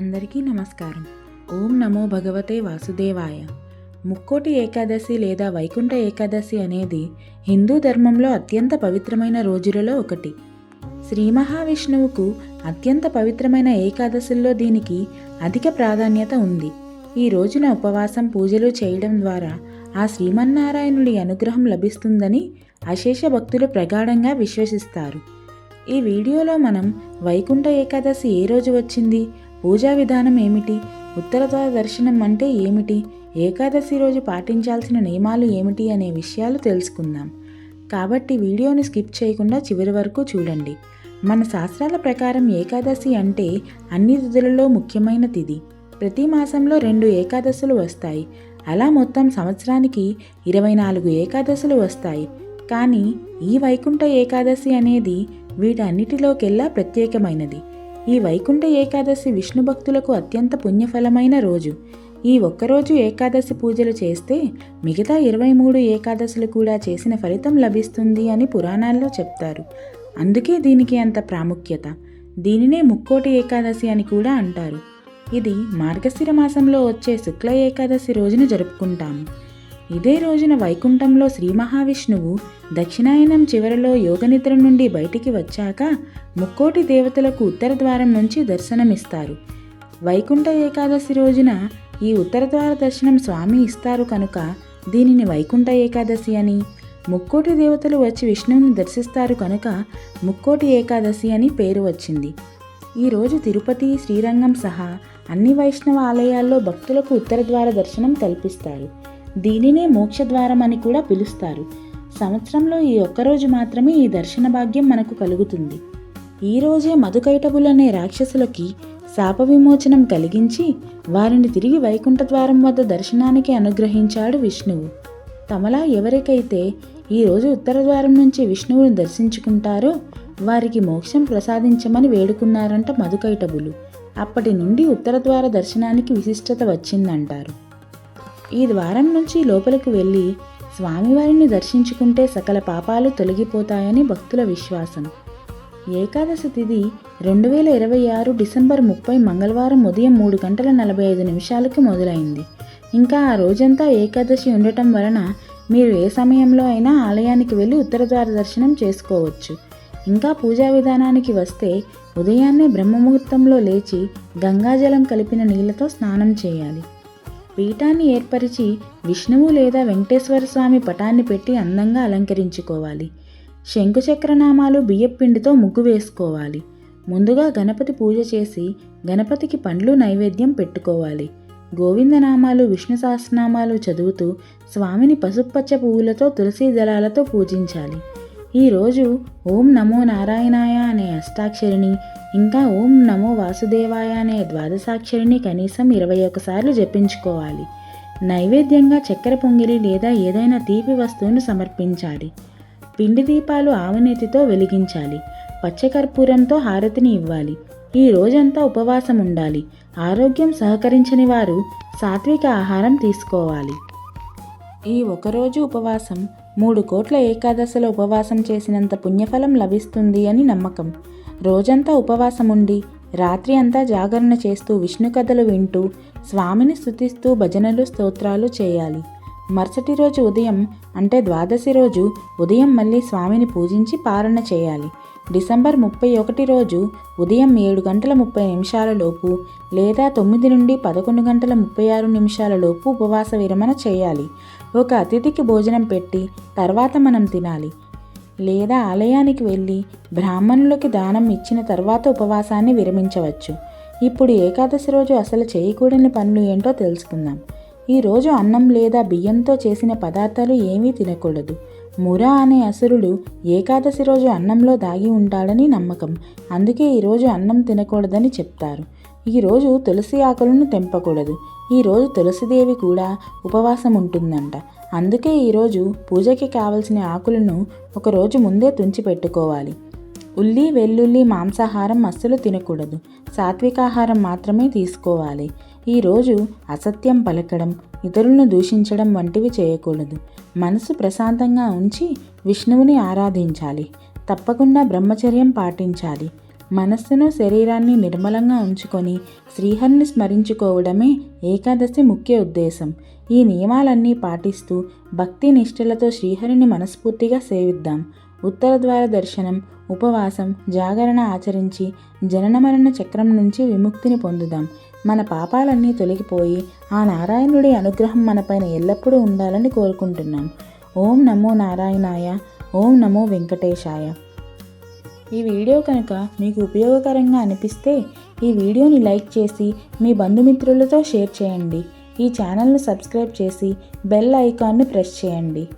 అందరికీ నమస్కారం. ఓం నమో భగవతే వాసుదేవాయ. ముక్కోటి ఏకాదశి లేదా వైకుంఠ ఏకాదశి అనేది హిందూ ధర్మంలో అత్యంత పవిత్రమైన రోజులలో ఒకటి. శ్రీ మహావిష్ణువుకు అత్యంత పవిత్రమైన ఏకాదశుల్లో దీనికి అధిక ప్రాధాన్యత ఉంది. ఈ రోజున ఉపవాసం పూజలు చేయడం ద్వారా ఆ శ్రీమన్నారాయణుడి అనుగ్రహం లభిస్తుందని అశేష భక్తులు ప్రగాఢంగా విశ్వసిస్తారు. ఈ వీడియోలో మనం వైకుంఠ ఏకాదశి ఏ రోజు వచ్చింది పూజా విధానం ఏమిటి? ఉత్తరద్వార దర్శనం అంటే ఏమిటి? ఏకాదశి రోజు పాటించాల్సిన నియమాలు ఏమిటి అనే విషయాలు తెలుసుకుందాం. కాబట్టి వీడియోని స్కిప్ చేయకుండా చివరి వరకు చూడండి. మన శాస్త్రాల ప్రకారం ఏకాదశి అంటే అన్ని తిథులలో ముఖ్యమైన తిథి. ప్రతి మాసంలో రెండు ఏకాదశులు వస్తాయి. అలా మొత్తం సంవత్సరానికి ఇరవై నాలుగు ఏకాదశులు వస్తాయి. కానీ ఈ వైకుంఠ ఏకాదశి అనేది వీటన్నిటిలోకెల్లా ప్రత్యేకమైనది. ఈ వైకుంఠ ఏకాదశి విష్ణు భక్తులకు అత్యంత పుణ్యఫలమైన రోజు. ఈ ఒక్కరోజు ఏకాదశి పూజలు చేస్తే మిగతా ఇరవై మూడు ఏకాదశులు కూడా చేసిన ఫలితం లభిస్తుంది అని పురాణాల్లో చెప్తారు. అందుకే దీనికి అంత ప్రాముఖ్యత. దీనినే ముక్కోటి ఏకాదశి అని కూడా అంటారు. ఇది మార్గశిర మాసంలో వచ్చే శుక్ల ఏకాదశి రోజున జరుపుకుంటాము. ఇదే రోజున వైకుంఠంలో శ్రీ మహావిష్ణువు దక్షిణాయనం చివరలో యోగనిద్ర నుండి బయటికి వచ్చాక ముక్కోటి దేవతలకు ఉత్తర ద్వారం నుంచి దర్శనమిస్తారు. వైకుంఠ ఏకాదశి రోజున ఈ ఉత్తర ద్వార దర్శనం స్వామి ఇస్తారు కనుక దీనిని వైకుంఠ ఏకాదశి అని ముక్కోటి దేవతలు వచ్చి విష్ణువుని దర్శిస్తారు కనుక ముక్కోటి ఏకాదశి అని పేరు వచ్చింది. ఈరోజు తిరుపతి శ్రీరంగం సహా అన్ని వైష్ణవ ఆలయాల్లో భక్తులకు ఉత్తర ద్వార దర్శనం కల్పిస్తారు. దీనినే మోక్షద్వారం అని కూడా పిలుస్తారు. సంవత్సరంలో ఈ ఒక్కరోజు మాత్రమే ఈ దర్శన భాగ్యం మనకు కలుగుతుంది. ఈ రోజే మధుకైటబులనే రాక్షసులకి శాప విమోచనం కలిగించి వారిని తిరిగి వైకుంఠ ద్వారం వద్ద దర్శనానికి అనుగ్రహించాడు విష్ణువు. తమలా ఎవరికైతే ఈరోజు ఉత్తర ద్వారం నుంచి విష్ణువుని దర్శించుకుంటారో వారికి మోక్షం ప్రసాదించమని వేడుకున్నారంట మధుకైటబులు అప్పటి నుండి ఉత్తర ద్వార దర్శనానికి విశిష్టత వచ్చిందంటారు. ఈ ద్వారం నుంచి లోపలికి వెళ్ళి స్వామివారిని దర్శించుకుంటే సకల పాపాలు తొలగిపోతాయని భక్తుల విశ్వాసం. ఏకాదశి తిథి రెండు వేల ఇరవై ఆరు డిసెంబర్ ముప్పై మంగళవారం ఉదయం మూడు గంటల నలభై ఐదు నిమిషాలకు మొదలైంది. ఇంకా ఆ రోజంతా ఏకాదశి ఉండటం వలన మీరు ఏ సమయంలో అయినా ఆలయానికి వెళ్ళి ఉత్తర ద్వార దర్శనం చేసుకోవచ్చు. ఇంకా పూజా విధానానికి వస్తే ఉదయాన్నే బ్రహ్మముహూర్తంలో లేచి గంగాజలం కలిపిన నీళ్ళతో స్నానం చేయాలి. పీఠాన్ని ఏర్పరిచి విష్ణువు లేదా వెంకటేశ్వర స్వామి పటాన్ని పెట్టి అందంగా అలంకరించుకోవాలి. శంకుచక్రనామాలు బియ్యపిండితో ముగ్గు వేసుకోవాలి. ముందుగా గణపతి పూజ చేసి గణపతికి పండ్లు నైవేద్యం పెట్టుకోవాలి. గోవిందనామాలు విష్ణు సహస్రనామాలు చదువుతూ స్వామిని పసుపచ్చ పువ్వులతో తులసీ దళాలతో పూజించాలి. ఈరోజు ఓం నమో నారాయణాయ అనే అష్టాక్షరిని ఇంకా ఓం నమో వాసుదేవాయ అనే ద్వాదశాక్షరిని కనీసం ఇరవై ఒకసార్లు జపించుకోవాలి. నైవేద్యంగా చక్కెర పొంగిలి లేదా ఏదైనా తీపి వస్తువును సమర్పించాలి. పిండి దీపాలు ఆవనేతితో వెలిగించాలి. పచ్చకర్పూరంతో హారతిని ఇవ్వాలి. ఈ రోజంతా ఉపవాసం ఉండాలి. ఆరోగ్యం సహకరించని వారు సాత్విక ఆహారం తీసుకోవాలి. ఈ ఒకరోజు ఉపవాసం మూడు కోట్ల ఏకాదశిలో ఉపవాసం చేసినంత పుణ్యఫలం లభిస్తుంది అని నమ్మకం. రోజంతా ఉపవాసం ఉండి రాత్రి అంతా జాగరణ చేస్తూ విష్ణు కథలు వింటూ స్వామిని స్థుతిస్తూ భజనలు స్తోత్రాలు చేయాలి. మరుసటి రోజు ఉదయం అంటే ద్వాదశి రోజు ఉదయం మళ్ళీ స్వామిని పూజించి పారణ చేయాలి. డిసెంబర్ ముప్పై ఒకటి రోజు ఉదయం ఏడు గంటల ముప్పై నిమిషాల లోపు లేదా తొమ్మిది నుండి పదకొండు గంటల ముప్పై ఆరు నిమిషాల లోపు ఉపవాస విరమణ చేయాలి. ఒక అతిథికి భోజనం పెట్టి తర్వాత మనం తినాలి. లేదా ఆలయానికి వెళ్ళి బ్రాహ్మణులకి దానం ఇచ్చిన తర్వాత ఉపవాసాన్ని విరమించవచ్చు. ఇప్పుడు ఏకాదశి రోజు అసలు చేయకూడని పనులు ఏంటో తెలుసుకుందాం. ఈరోజు అన్నం లేదా బియ్యంతో చేసిన పదార్థాలు ఏమీ తినకూడదు. మురా అనే అసురుడు ఏకాదశి రోజు అన్నంలో దాగి ఉంటాడని నమ్మకం. అందుకే ఈరోజు అన్నం తినకూడదని చెప్తారు. ఈరోజు తులసి ఆకులను తెంపకూడదు. ఈరోజు తులసిదేవి కూడా ఉపవాసం ఉంటుందంట. అందుకే ఈరోజు పూజకి కావలసిన ఆకులను ఒకరోజు ముందే తుంచి పెట్టుకోవాలి. ఉల్లి వెల్లుల్లి మాంసాహారం అస్సలు తినకూడదు. సాత్వికాహారం మాత్రమే తీసుకోవాలి. ఈరోజు అసత్యం పలకడం ఇతరులను దూషించడం వంటివి చేయకూడదు. మనసు ప్రశాంతంగా ఉంచి విష్ణువుని ఆరాధించాలి. తప్పకుండా బ్రహ్మచర్యం పాటించాలి. మనస్సును శరీరాన్ని నిర్మలంగా ఉంచుకొని శ్రీహరిని స్మరించుకోవడమే ఏకాదశి ముఖ్య ఉద్దేశం. ఈ నియమాలన్నీ పాటిస్తూ భక్తి నిష్ఠలతో శ్రీహరిని మనస్ఫూర్తిగా సేవిద్దాం. ఉత్తర ద్వార దర్శనం ఉపవాసం జాగరణ ఆచరించి జనన మరణ చక్రం నుంచి విముక్తిని పొందుదాం. మన పాపాలన్నీ తొలగిపోయి ఆ నారాయణుడి అనుగ్రహం మనపైన ఎల్లప్పుడూ ఉండాలని కోరుకుంటున్నాం. ఓం నమో నారాయణాయ ఓం నమో వెంకటేశాయ. ఈ వీడియో కనుక మీకు ఉపయోగకరంగా అనిపిస్తే ఈ వీడియోని లైక్ చేసి మీ బంధుమిత్రులతో షేర్ చేయండి. ఈ ఛానల్ను సబ్స్క్రైబ్ చేసి బెల్ ఐకాన్ని ప్రెస్ చేయండి.